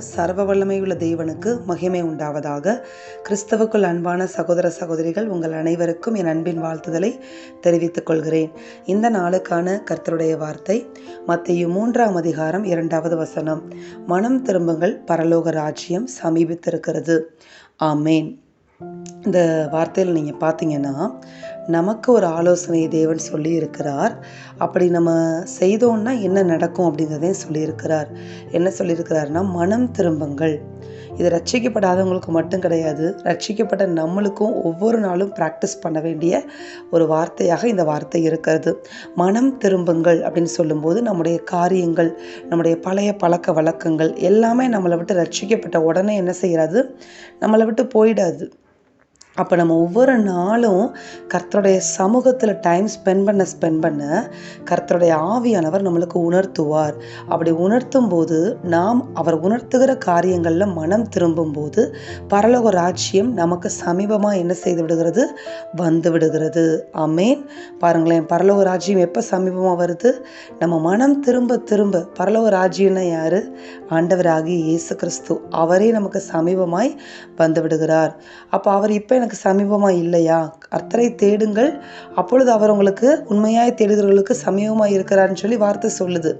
சர்வ வல்லமையுள்ள தேவனுக்கு மகிமை உண்டாவதாக. கிறிஸ்தவுக்குள் அன்பான சகோதர சகோதரிகள் உங்கள் அனைவருக்கும் என் அன்பின் வாழ்த்துதலை தெரிவித்துக் கொள்கிறேன். இந்த நாளுக்கான கர்த்தருடைய வார்த்தை மத்திய மூன்றாம் அதிகாரம் இரண்டாவது வசனம். மனம் திரும்புங்கள் பரலோக ராஜ்யம் சமீபித்திருக்கிறது. ஆமேன். இந்த வார்த்தையில் நீங்கள் பார்த்தீங்கன்னா நமக்கு ஒரு ஆலோசனை தேவன் சொல்லி இருக்கிறார் அப்படி நம்ம செய்தோன்னா என்ன நடக்கும்? அப்படிங்கிறதையும் சொல்லியிருக்கிறார். என்ன சொல்லியிருக்கிறாருன்னா மனம் திரும்புங்கள். இது ரட்சிக்கப்படாதவங்களுக்கு மட்டும் கிடையாது ரட்சிக்கப்பட்ட நம்மளுக்கும் ஒவ்வொரு நாளும் ப்ராக்டிஸ் பண்ண வேண்டிய ஒரு வார்த்தையாக இந்த வார்த்தை இருக்கிறது. மனம் திரும்புங்கள் அப்படின்னு சொல்லும்போது நம்முடைய காரியங்கள் நம்முடைய பழைய பழக்க வழக்கங்கள் எல்லாமே நம்மளை விட்டு ரட்சிக்கப்பட்ட உடனே என்ன செய்யாது? நம்மளை விட்டு போயிடாது. அப்போ நம்ம ஒவ்வொரு நாளும் கர்த்தருடைய சமூகத்தில் டைம் ஸ்பெண்ட் பண்ண ஸ்பெண்ட் பண்ண கர்த்தருடைய ஆவியானவர் நம்மளுக்கு உணர்த்துவார். அப்படி உணர்த்தும் போது நாம் அவர் உணர்த்துகிற காரியங்களில் மனம் திரும்பும் போது பரலோக ராஜ்யம் நமக்கு சமீபமாக என்ன செய்து விடுகிறது? வந்து விடுகிறது. அமேன் பாருங்களேன் பரலோக ராஜ்யம் எப்போ சமீபமாக வருது? நம்ம மனம் திரும்ப திரும்ப பரலோக ராஜ்யம்னா யார்? ஆண்டவராகி இயேசு கிறிஸ்து. அவரே நமக்கு சமீபமாய் வந்து விடுகிறார். அப்போ அவர் இப்போ எனக்கு சமீபமாக இல்லையா? கர்த்தரை தேடுங்கள். அப்பொழுது அவர் உங்களுக்கு உண்மையாய் தேடுகிறவர்களுக்கு சமீபமாக இருக்கிறாருன்னு சொல்லி வார்த்தை சொல்லுது.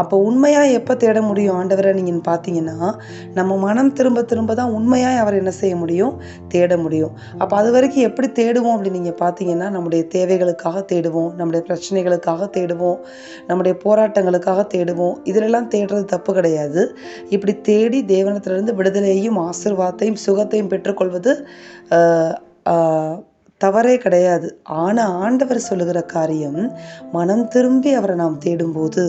அப்போ உண்மையாக எப்போ தேட முடியும்? ஆண்டவரை நீங்கள் பார்த்தீங்கன்னா நம்ம மனம் திரும்ப திரும்ப தான் உண்மையாக அவர் என்ன செய்ய முடியும்? தேட முடியும். அப்போ அது வரைக்கும் எப்படி தேடுவோம் அப்படின்னு நீங்கள் பார்த்தீங்கன்னா நம்முடைய தேவைகளுக்காக தேடுவோம் நம்முடைய பிரச்சனைகளுக்காக தேடுவோம் நம்முடைய போராட்டங்களுக்காக தேடுவோம். இதிலெல்லாம் தேடுறது தப்பு கிடையாது. இப்படி தேடி தேவனத்திலிருந்து விடுதலையையும் ஆசிர்வாதத்தையும் சுகத்தையும் பெற்றுக்கொள்வது 呃呃 தவறே கிடையாது. ஆனால் ஆண்டவர் சொல்லுகிற காரியம் மனம் திரும்பி அவரை நாம் தேடும்போது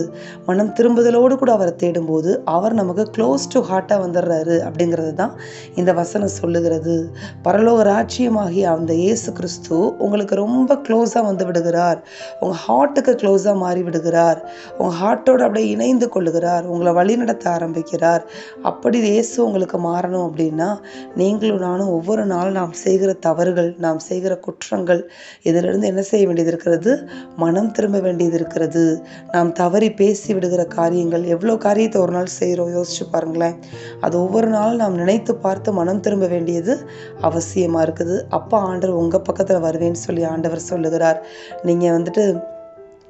மனம் திரும்புதலோடு கூட அவரை தேடும்போது அவர் நமக்கு க்ளோஸ் டு ஹார்ட்டாக வந்துடுறாரு அப்படிங்கிறது தான் இந்த வசனம் சொல்லுகிறது. பரலோக ராட்சியமாகிய அந்த இயேசு கிறிஸ்து உங்களுக்கு ரொம்ப க்ளோஸாக வந்து விடுகிறார். உங்கள் ஹார்ட்டுக்கு க்ளோஸாக மாறி விடுகிறார். உங்கள் ஹார்ட்டோடு அப்படியே இணைந்து கொள்ளுகிறார். உங்களை வழிநடத்த ஆரம்பிக்கிறார். அப்படி இயேசு உங்களுக்கு மாறணும் அப்படின்னா நீங்களும் நானும் ஒவ்வொரு நாளும் நாம் செய்கிற தவறுகள் நாம் செய்கிற குற்றங்கள். இதிலிருந்து என்ன செய்ய வேண்டியது இருக்கிறது மனம் திரும்ப வேண்டியது இருக்கிறது நாம் தவறி பேசி விடுகிற காரியங்கள் எவ்வளோ காரியத்தை ஒரு நாள் செய்கிறோம் யோசிச்சு பாருங்களேன். அது ஒவ்வொரு நாளும் நாம் நினைத்து பார்த்து மனம் திரும்ப வேண்டியது அவசியமாக இருக்குது. அப்போ ஆண்டவர் உங்கள் பக்கத்தில் வருவேன்னு சொல்லி ஆண்டவர் சொல்லுகிறார். நீங்கள் வந்துட்டு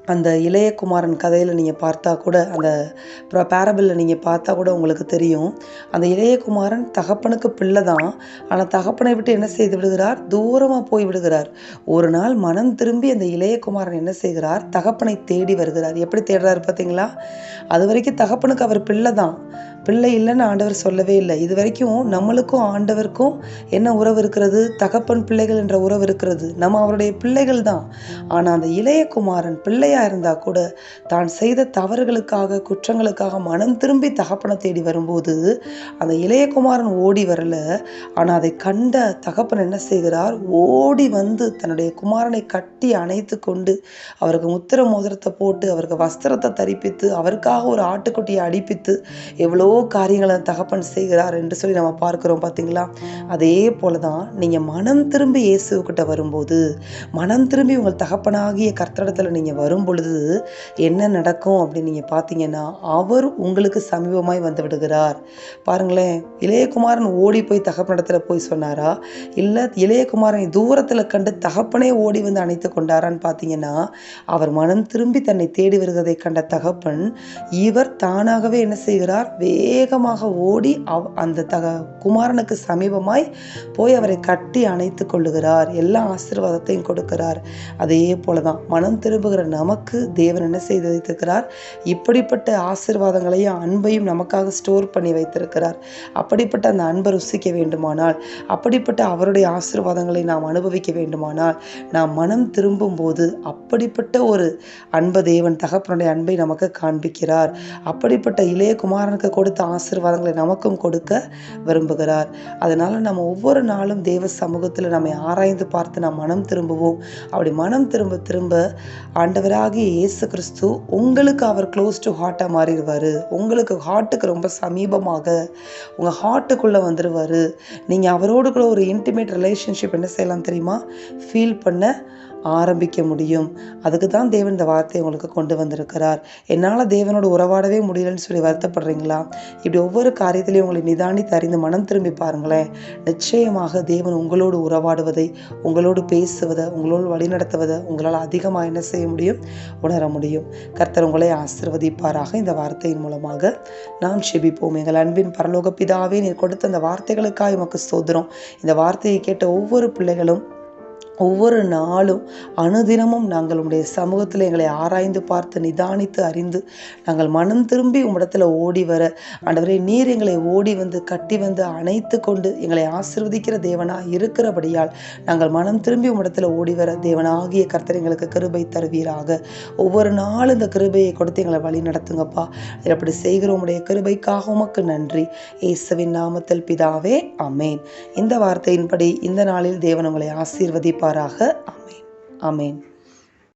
அந்த இளையகுமாரன் கதையில் நீங்கள் பார்த்தா கூட அந்த பேரபிளில் நீங்கள் பார்த்தா கூட உங்களுக்கு தெரியும். அந்த இளையகுமாரன் தகப்பனுக்கு பிள்ளை தான். ஆனால் தகப்பனை விட்டு என்ன செய்து விடுகிறார்? தூரமாக போய் விடுகிறார். ஒரு நாள் மனம் திரும்பி அந்த இளையகுமாரன் என்ன செய்கிறார்? தகப்பனை தேடி வருகிறார். எப்படி தேடுறாரு பார்த்தீங்களா? அது வரைக்கும் தகப்பனுக்கு அவர் பிள்ளை தான். பிள்ளை இல்லைன்னு ஆண்டவர் சொல்லவே இல்லை. இது வரைக்கும் நம்மளுக்கும் ஆண்டவருக்கும் என்ன உறவு இருக்கிறது? தகப்பன் பிள்ளைகள் என்ற உறவு இருக்கிறது. நம்ம அவருடைய பிள்ளைகள் தான். ஆனால் அந்த இளையகுமாரன் பிள்ளை பிள்ளையாக இருந்தால் கூட தான் செய்த தவறுகளுக்காக குற்றங்களுக்காக மனம் திரும்பி தகப்பனை தேடி வரும்போது அந்த இளையகுமாரன் ஓடி வரல. ஆனால் அதை கண்ட தகப்பன் என்ன செய்கிறார்? ஓடி வந்து தன்னுடைய குமாரனை கட்டி அணைத்து கொண்டு அவருக்கு முத்திர மோதிரத்தை போட்டு அவருக்கு வஸ்திரத்தை தரிப்பித்து அவருக்காக ஒரு ஆட்டுக்குட்டியை அடிப்பித்து எவ்வளோ காரியங்களை தகப்பன் செய்கிறார் என்று சொல்லி நம்ம பார்க்குறோம் பார்த்தீங்களா அதே போல தான் நீங்கள் மனம் திரும்பி இயேசுக்கிட்ட வரும்போது மனம் திரும்பி உங்கள் தகப்பனாகிய கர்த்தடத்தில் நீங்கள் வரும் பொழுது என்ன நடக்கும் அப்படின்னு நீங்கள் பார்த்தீங்கன்னா அவர் உங்களுக்கு சமீபமாய் வந்து விடுகிறார். பாருங்களேன் இளையகுமாரன் ஓடி போய் தகப்பனிடத்தில் போய் சொன்னாரா? இல்லை இளையகுமாரனை தூரத்தில் கண்டு தகப்பனே ஓடி வந்து அணைத்து கொண்டாரான்னு பார்த்தீங்கன்னா அவர் மனம் திரும்பி தன்னை தேடி வருகிறதை கண்ட தகப்பன் இவர் தானாகவே என்ன செய்கிறார்? வேகமாக ஓடி அவ் அந்த தக குமாரனுக்கு சமீபமாய் போய் அவரை கட்டி அணைத்து கொள்ளுகிறார். எல்லா ஆசீர்வாதத்தையும் கொடுக்கிறார். அதே போல தான் மனம் திரும்புகிற நமக்கு நமக்கு தேவன் என்ன செய்து வைத்திருக்கிறார்? இப்படிப்பட்ட ஆசீர்வாதங்களையும் அன்பையும் நமக்காக ஸ்டோர் பண்ணி வைத்திருக்கிறார். அப்படிப்பட்ட அந்த அன்பை ருசிக்க வேண்டுமானால் அப்படிப்பட்ட அவருடைய ஆசீர்வாதங்களை நாம் அனுபவிக்க வேண்டுமானால் நாம் மனம் திரும்பும் போது அப்படிப்பட்ட ஒரு அன்ப தேவன் தகப்பனுடைய அன்பை நமக்கு காண்பிக்கிறார். அப்படிப்பட்ட இளைய குமாரனுக்கு கொடுத்த ஆசீர்வாதங்களை நமக்கும் கொடுக்க விரும்புகிறார். அதனால் நம்ம ஒவ்வொரு நாளும் தேவ சமூகத்தில் நம்மை ஆராய்ந்து பார்த்து நாம் மனம் திரும்புவோம். அப்படி மனம் திரும்ப திரும்ப ஆண்டவராக ஆண்டவராகிய இயேசு கிறிஸ்து உங்களுக்கு அவர் க்ளோஸ் டு ஹார்ட்டாக மாறிடுவார். உங்களுக்கு ஹார்ட்டுக்கு ரொம்ப சமீபமாக உங்கள் ஹார்ட்டுக்குள்ளே வந்துடுவார் நீங்கள் அவரோடு கூட ஒரு இன்டிமேட் ரிலேஷன்ஷிப் என்ன செய்யலாம் தெரியுமா? ஃபீல் பண்ண ஆரம்பிக்க முடியும். அதுக்கு தான் தேவன் இந்த வார்த்தையை உங்களுக்கு கொண்டு வந்திருக்கிறார். என்னால் தேவனோட உறவாடவே முடியலன்னு சொல்லி வருத்தப்படுறீங்களா? இப்படி ஒவ்வொரு காரியத்திலையும் உங்களை நிதானித்து அறிந்து மனம் திரும்பி பாருங்களேன். நிச்சயமாக தேவன் உங்களோடு உறவாடுவதை உங்களோடு பேசுவதை உங்களோடு வழிநடத்துவதை உங்களால் அதிகமாக என்ன செய்ய முடியும்? உணர முடியும். கர்த்தர் உங்களை ஆசிர்வதிப்பாராக இந்த வார்த்தையின் மூலமாக. நாம் செபிப்போம். எங்கள் அன்பின் பரலோக பிதாவே நீர் கொடுத்த அந்த வார்த்தைகளுக்காக உமக்கு சோதரும் இந்த வார்த்தையை கேட்ட ஒவ்வொரு பிள்ளைகளும் ஒவ்வொரு நாளும் அனுதினமும் நாங்கள் உடைய சமூகத்தில் எங்களை ஆராய்ந்து பார்த்து நிதானித்து அறிந்து நாங்கள் மனம் திரும்பி உம்மிடத்தில் ஓடி வர ஆண்டவரே நீர் எங்களை ஓடி வந்து கட்டி வந்து அணைத்து கொண்டு எங்களை ஆசிர்வதிக்கிற தேவனாக இருக்கிறபடியால் நாங்கள் மனம் திரும்பி உம்மிடத்தில் ஓடி வர தேவனாகிய கர்த்தர் எங்களுக்கு கிருபை தருவீராக. ஒவ்வொரு நாளும் இந்த கிருபையை கொடுத்து எங்களை வழி நடத்துங்கப்பா. அப்படி செய்கிற உடைய கிருபைக்காக உமக்கு நன்றி. இயேசுவின் நாமத்தில் பிதாவே அமேன் இந்த வார்த்தையின்படி இந்த நாளில் தேவன் உங்களை இருப்பாராக அமேன் அமேன்